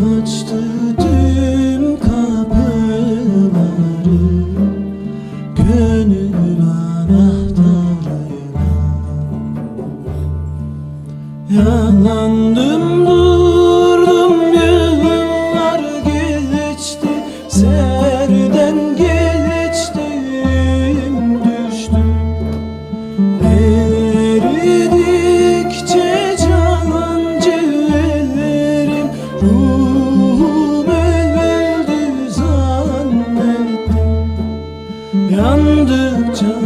Açtı tüm kapıları Gönül anahtarıyla Yalandım durdum yıllar geçti Serden geçtim düştüm Eridikçe ellerim Ruh inandıkça